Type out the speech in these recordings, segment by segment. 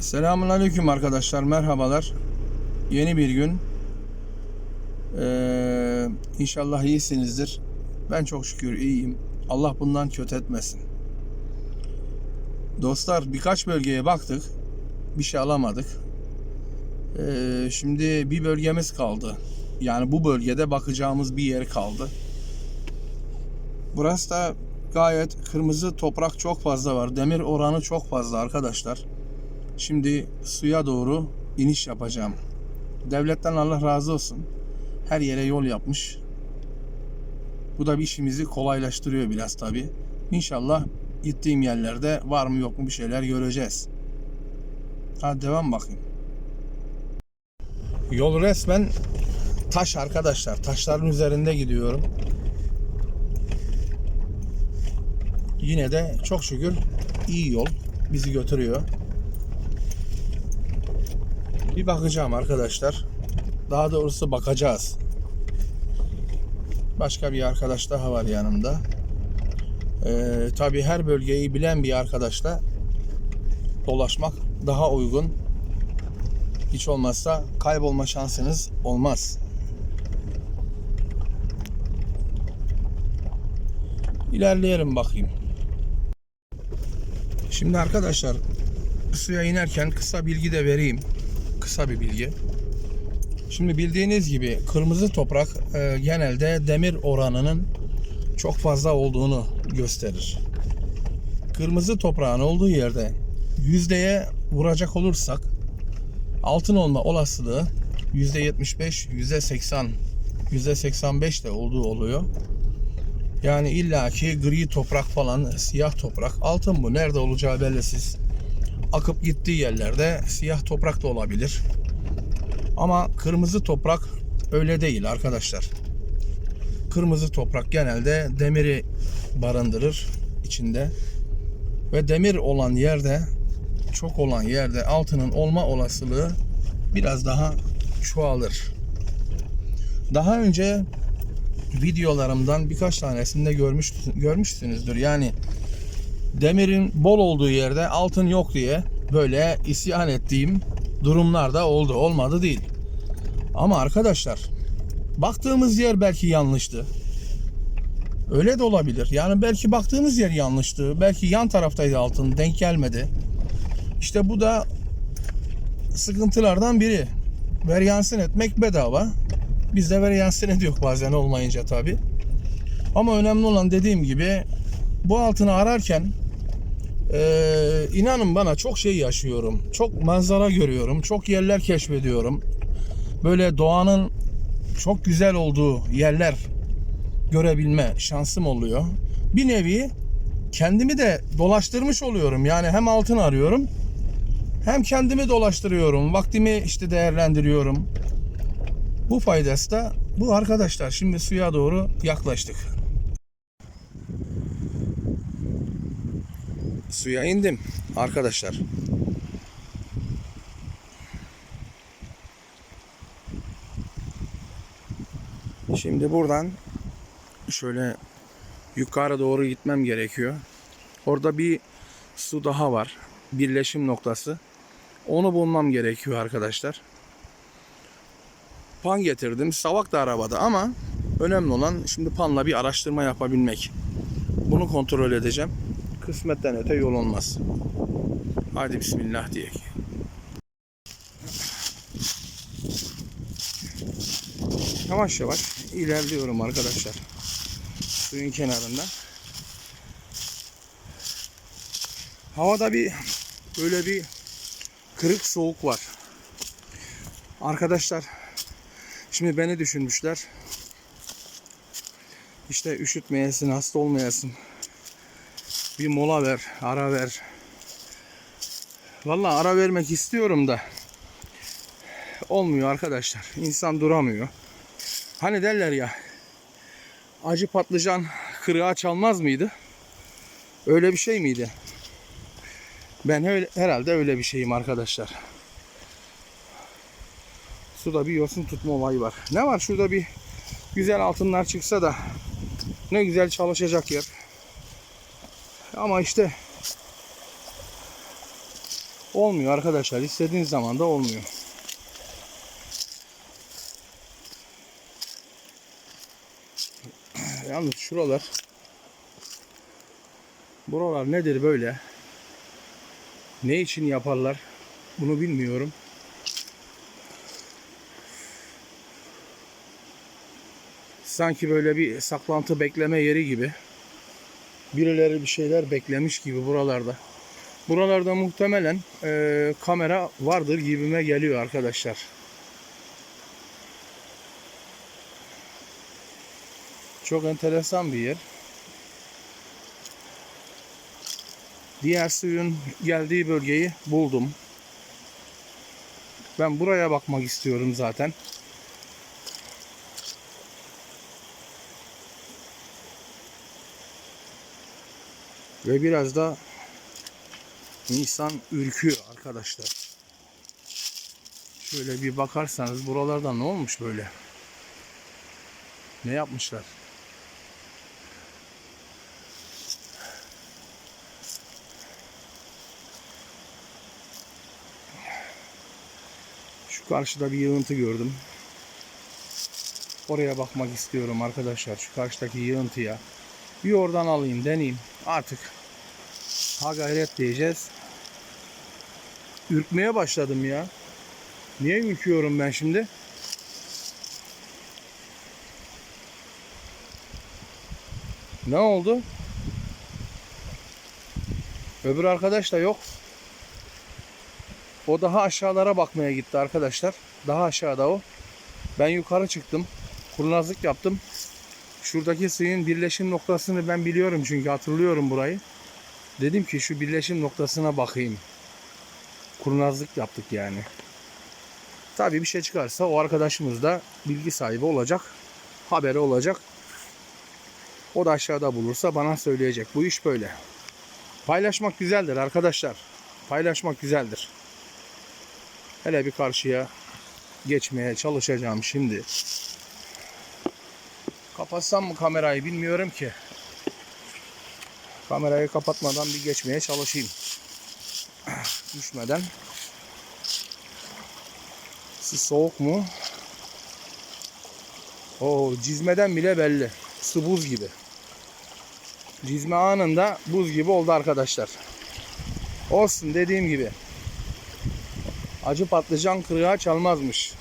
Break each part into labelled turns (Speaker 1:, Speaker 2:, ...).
Speaker 1: Selamun Aleyküm arkadaşlar, merhabalar. Yeni bir gün. Ee, inşallah iyisinizdir. Ben çok şükür iyiyim. Allah bundan kötü etmesin. Dostlar birkaç bölgeye baktık. Bir şey alamadık. Ee, şimdi bir bölgemiz kaldı. Yani bu bölgede bakacağımız bir yer kaldı. Burası da gayet kırmızı toprak çok fazla var. Demir oranı çok fazla arkadaşlar. Şimdi suya doğru iniş yapacağım. Devletten Allah razı olsun. Her yere yol yapmış. Bu da bir işimizi kolaylaştırıyor biraz tabi. İnşallah gittiğim yerlerde var mı yok mu bir şeyler göreceğiz. Hadi devam bakayım. Yol resmen taş arkadaşlar. Taşların üzerinde gidiyorum. Yine de çok şükür iyi yol bizi götürüyor. Bir bakacağım arkadaşlar. Daha doğrusu bakacağız. Başka bir arkadaş daha var yanımda. Ee, Tabi her bölgeyi bilen bir arkadaşla dolaşmak daha uygun. Hiç olmazsa kaybolma şansınız olmaz. İlerleyelim bakayım. Şimdi arkadaşlar suya inerken kısa bilgi de vereyim. Kısa bir bilgi. Şimdi bildiğiniz gibi kırmızı toprak e, genelde demir oranının çok fazla olduğunu gösterir. Kırmızı toprağın olduğu yerde yüzdeye vuracak olursak altın olma olasılığı %75, %80, %85 de olduğu oluyor. Yani illaki gri toprak falan, siyah toprak, altın bu nerede olacağı bellisiz. Akıp gittiği yerlerde siyah toprak da olabilir. Ama kırmızı toprak öyle değil arkadaşlar. Kırmızı toprak genelde demiri barındırır içinde. Ve demir olan yerde, çok olan yerde altının olma olasılığı biraz daha çoğalır. Daha önce videolarımdan birkaç tanesinde görmüş, görmüşsünüzdür. Yani demirin bol olduğu yerde altın yok diye böyle isyan ettiğim durumlar da oldu. Olmadı değil. Ama arkadaşlar baktığımız yer belki yanlıştı. Öyle de olabilir. Yani belki baktığımız yer yanlıştı. Belki yan taraftaydı altın denk gelmedi. İşte bu da sıkıntılardan biri. Veryansın etmek bedava. Biz de veryansın ediyor bazen olmayınca tabi. Ama önemli olan dediğim gibi bu altını ararken ee, inanın bana çok şey yaşıyorum. Çok manzara görüyorum. Çok yerler keşfediyorum. Böyle doğanın çok güzel olduğu yerler görebilme şansım oluyor. Bir nevi kendimi de dolaştırmış oluyorum. Yani hem altın arıyorum hem kendimi dolaştırıyorum. Vaktimi işte değerlendiriyorum. Bu faydası da bu arkadaşlar. Şimdi suya doğru yaklaştık. Suya indim arkadaşlar. Şimdi buradan şöyle yukarı doğru gitmem gerekiyor. Orada bir su daha var. Birleşim noktası. Onu bulmam gerekiyor arkadaşlar. Pan getirdim. Savak da arabada ama önemli olan şimdi panla bir araştırma yapabilmek. Bunu kontrol edeceğim. Kısmetten öte yol olmaz. Hadi bismillah diyek. Yavaş yavaş ilerliyorum arkadaşlar. Suyun kenarında. Havada bir böyle bir kırık soğuk var. Arkadaşlar şimdi beni düşünmüşler. İşte üşütmeyesin, hasta olmayasın. Bir mola ver, ara ver. Vallahi ara vermek istiyorum da olmuyor arkadaşlar. İnsan duramıyor. Hani derler ya acı patlıcan kırığa çalmaz mıydı? Öyle bir şey miydi? Ben öyle, herhalde öyle bir şeyim arkadaşlar. Suda bir yosun tutma olayı var. Ne var şurada bir güzel altınlar çıksa da ne güzel çalışacak yer. Ama işte olmuyor arkadaşlar. İstediğiniz zaman da olmuyor. Yalnız şuralar buralar nedir böyle? Ne için yaparlar? Bunu bilmiyorum. Sanki böyle bir saklantı bekleme yeri gibi. Birileri bir şeyler beklemiş gibi buralarda. Buralarda muhtemelen e, kamera vardır gibime geliyor arkadaşlar. Çok enteresan bir yer. Diğer suyun geldiği bölgeyi buldum. Ben buraya bakmak istiyorum zaten. Ve biraz da insan ürküyor arkadaşlar. Şöyle bir bakarsanız buralarda ne olmuş böyle? Ne yapmışlar? Şu karşıda bir yığıntı gördüm. Oraya bakmak istiyorum arkadaşlar. Şu karşıdaki yığıntıya. Bir oradan alayım, deneyeyim. Artık ha gayret diyeceğiz. Ürkmeye başladım ya. Niye ürküyorum ben şimdi? Ne oldu? Öbür arkadaş da yok. O daha aşağılara bakmaya gitti arkadaşlar. Daha aşağıda o. Ben yukarı çıktım. Kurnazlık yaptım. Şuradaki suyun birleşim noktasını ben biliyorum çünkü hatırlıyorum burayı. Dedim ki şu birleşim noktasına bakayım. Kurnazlık yaptık yani. Tabii bir şey çıkarsa o arkadaşımız da bilgi sahibi olacak. Haberi olacak. O da aşağıda bulursa bana söyleyecek. Bu iş böyle. Paylaşmak güzeldir arkadaşlar. Paylaşmak güzeldir. Hele bir karşıya geçmeye çalışacağım şimdi. Kapatsam mı kamerayı bilmiyorum ki. Kamerayı kapatmadan bir geçmeye çalışayım. Düşmeden. Su soğuk mu? O cizmeden bile belli. Su buz gibi. Cizme anında buz gibi oldu arkadaşlar. Olsun dediğim gibi. Acı patlıcan kırığa çalmazmış.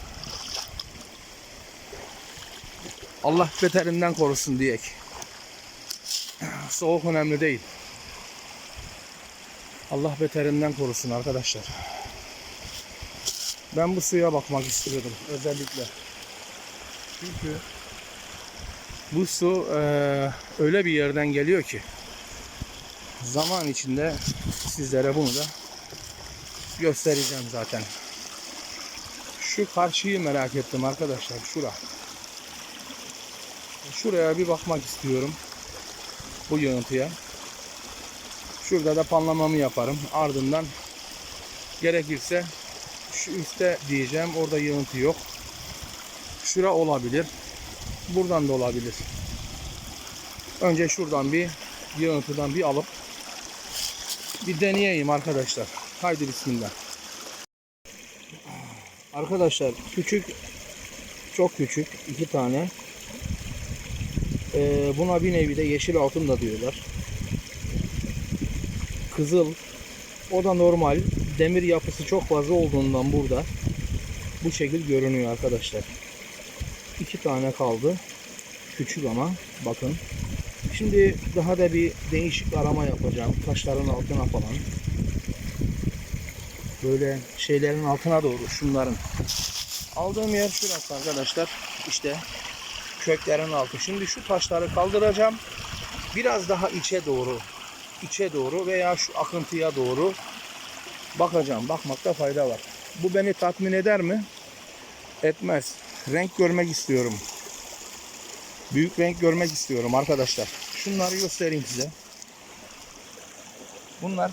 Speaker 1: Allah beterinden korusun diyek. Soğuk önemli değil. Allah beterinden korusun arkadaşlar. Ben bu suya bakmak istiyordum özellikle. Çünkü bu su eee, öyle bir yerden geliyor ki zaman içinde sizlere bunu da göstereceğim zaten. Şu karşıyı merak ettim arkadaşlar. Şura. Şuraya bir bakmak istiyorum. Bu yığıntıya. Şurada da panlamamı yaparım. Ardından gerekirse şu üstte diyeceğim. Orada yığıntı yok. Şura olabilir. Buradan da olabilir. Önce şuradan bir yığıntıdan bir alıp bir deneyeyim arkadaşlar. Haydi bismillah. Arkadaşlar küçük çok küçük iki tane ee, buna bir nevi de yeşil altın da diyorlar. Kızıl o da normal demir yapısı çok fazla olduğundan burada bu şekil görünüyor arkadaşlar. İki tane kaldı. Küçük ama bakın. Şimdi daha da bir değişik arama yapacağım. Taşların altına falan. Böyle şeylerin altına doğru şunların. Aldığım yer şurası arkadaşlar. İşte köklerin altı. Şimdi şu taşları kaldıracağım. Biraz daha içe doğru, içe doğru veya şu akıntıya doğru bakacağım. Bakmakta fayda var. Bu beni tatmin eder mi? Etmez. Renk görmek istiyorum. Büyük renk görmek istiyorum arkadaşlar. Şunları göstereyim size. Bunlar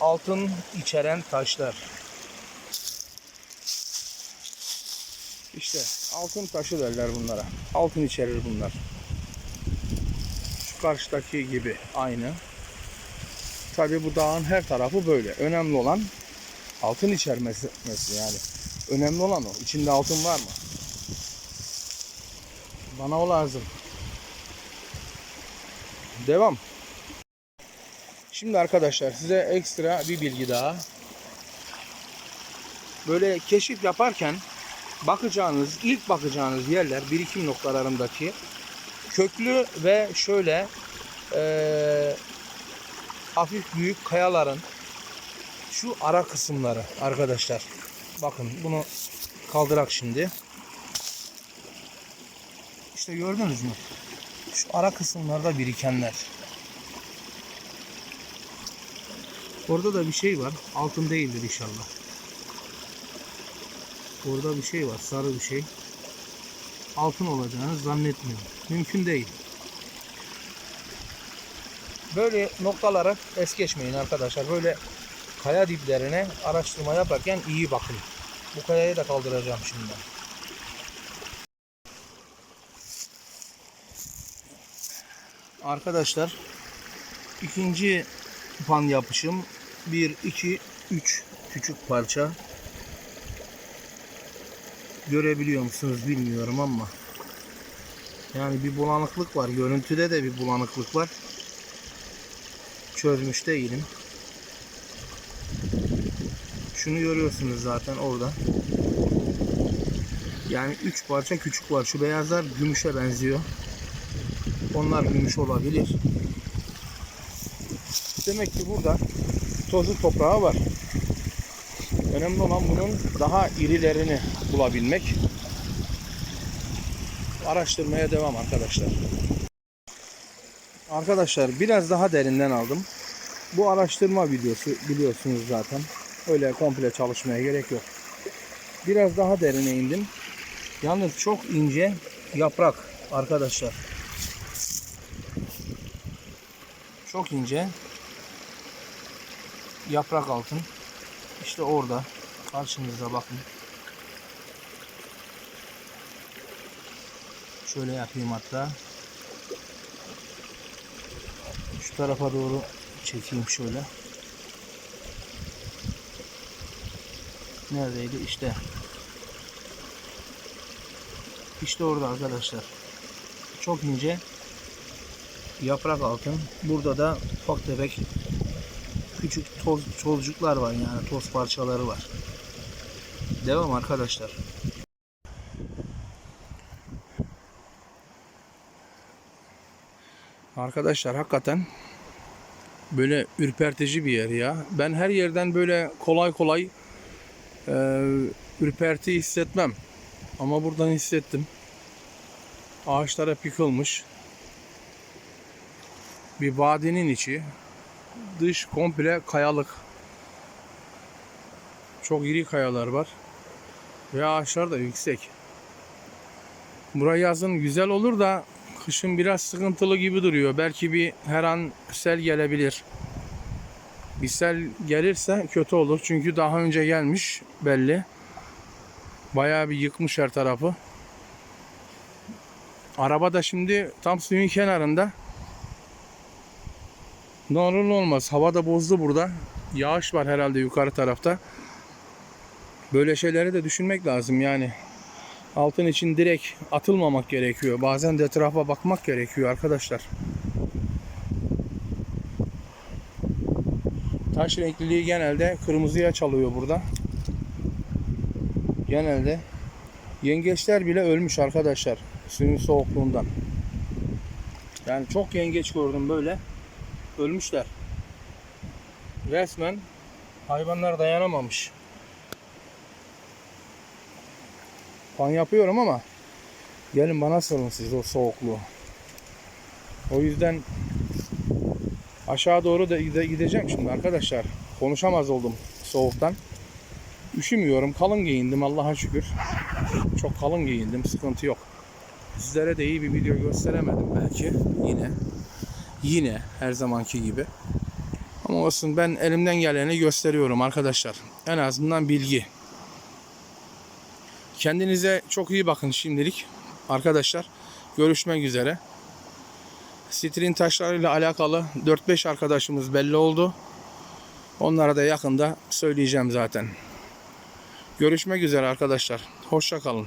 Speaker 1: altın içeren taşlar. İşte altın taşı derler bunlara. Altın içerir bunlar. Şu karşıdaki gibi aynı. Tabi bu dağın her tarafı böyle. Önemli olan Altın içermesi yani. Önemli olan o. İçinde altın var mı? Bana o lazım. Devam. Şimdi arkadaşlar size ekstra bir bilgi daha. Böyle keşif yaparken bakacağınız, ilk bakacağınız yerler birikim noktalarındaki köklü ve şöyle eee, hafif büyük kayaların şu ara kısımları arkadaşlar. Bakın bunu kaldırak şimdi. İşte gördünüz mü? Şu ara kısımlarda birikenler. Orada da bir şey var. Altın değildir inşallah. Orada bir şey var. Sarı bir şey. Altın olacağını zannetmiyorum. Mümkün değil. Böyle noktalara es geçmeyin arkadaşlar. Böyle kaya diplerine araştırma yaparken iyi bakın. Bu kayayı da kaldıracağım şimdi. Arkadaşlar ikinci pan yapışım 1 2 3 küçük parça görebiliyor musunuz bilmiyorum ama yani bir bulanıklık var. Görüntüde de bir bulanıklık var. Çözmüş değilim. Şunu görüyorsunuz zaten orada. Yani 3 parça küçük var. Şu beyazlar gümüşe benziyor. Onlar gümüş olabilir. Demek ki burada tozu toprağı var önemli olan bunun daha irilerini bulabilmek. Araştırmaya devam arkadaşlar. Arkadaşlar biraz daha derinden aldım. Bu araştırma videosu biliyorsunuz zaten. Öyle komple çalışmaya gerek yok. Biraz daha derine indim. Yalnız çok ince yaprak arkadaşlar. Çok ince yaprak altın işte orada. Karşınızda bakın. Şöyle yapayım hatta. Şu tarafa doğru çekeyim şöyle. Neredeydi? İşte. İşte orada arkadaşlar. Çok ince yaprak altın. Burada da ufak tefek küçük toz tozcuklar var yani toz parçaları var devam arkadaşlar Arkadaşlar hakikaten böyle ürpertici bir yer ya. Ben her yerden böyle kolay kolay e, ürperti hissetmem. Ama buradan hissettim. Ağaçlar hep yıkılmış. Bir vadinin içi. Dış komple kayalık. Çok iri kayalar var. Ve ağaçlar da yüksek. Burayı yazın güzel olur da kışın biraz sıkıntılı gibi duruyor. Belki bir her an sel gelebilir. Bir sel gelirse kötü olur. Çünkü daha önce gelmiş belli. Bayağı bir yıkmış her tarafı. Araba da şimdi tam suyun kenarında. Ne olur ne olmaz. Hava da bozdu burada. Yağış var herhalde yukarı tarafta. Böyle şeyleri de düşünmek lazım yani. Altın için direkt atılmamak gerekiyor. Bazen de etrafa bakmak gerekiyor arkadaşlar. Taş renkliliği genelde kırmızıya çalıyor burada. Genelde yengeçler bile ölmüş arkadaşlar suyun soğukluğundan. Yani çok yengeç gördüm böyle. Ölmüşler. Resmen hayvanlar dayanamamış. Pan yapıyorum ama gelin bana sorun siz o soğukluğu. O yüzden aşağı doğru da gide- gideceğim şimdi arkadaşlar. Konuşamaz oldum soğuktan. Üşümüyorum. Kalın giyindim Allah'a şükür. Çok kalın giyindim. Sıkıntı yok. Sizlere de iyi bir video gösteremedim belki. Yine. Yine her zamanki gibi. Ama olsun ben elimden geleni gösteriyorum arkadaşlar. En azından bilgi. Kendinize çok iyi bakın şimdilik. Arkadaşlar görüşmek üzere. Sitrin taşlarıyla alakalı 4-5 arkadaşımız belli oldu. Onlara da yakında söyleyeceğim zaten. Görüşmek üzere arkadaşlar. Hoşça kalın.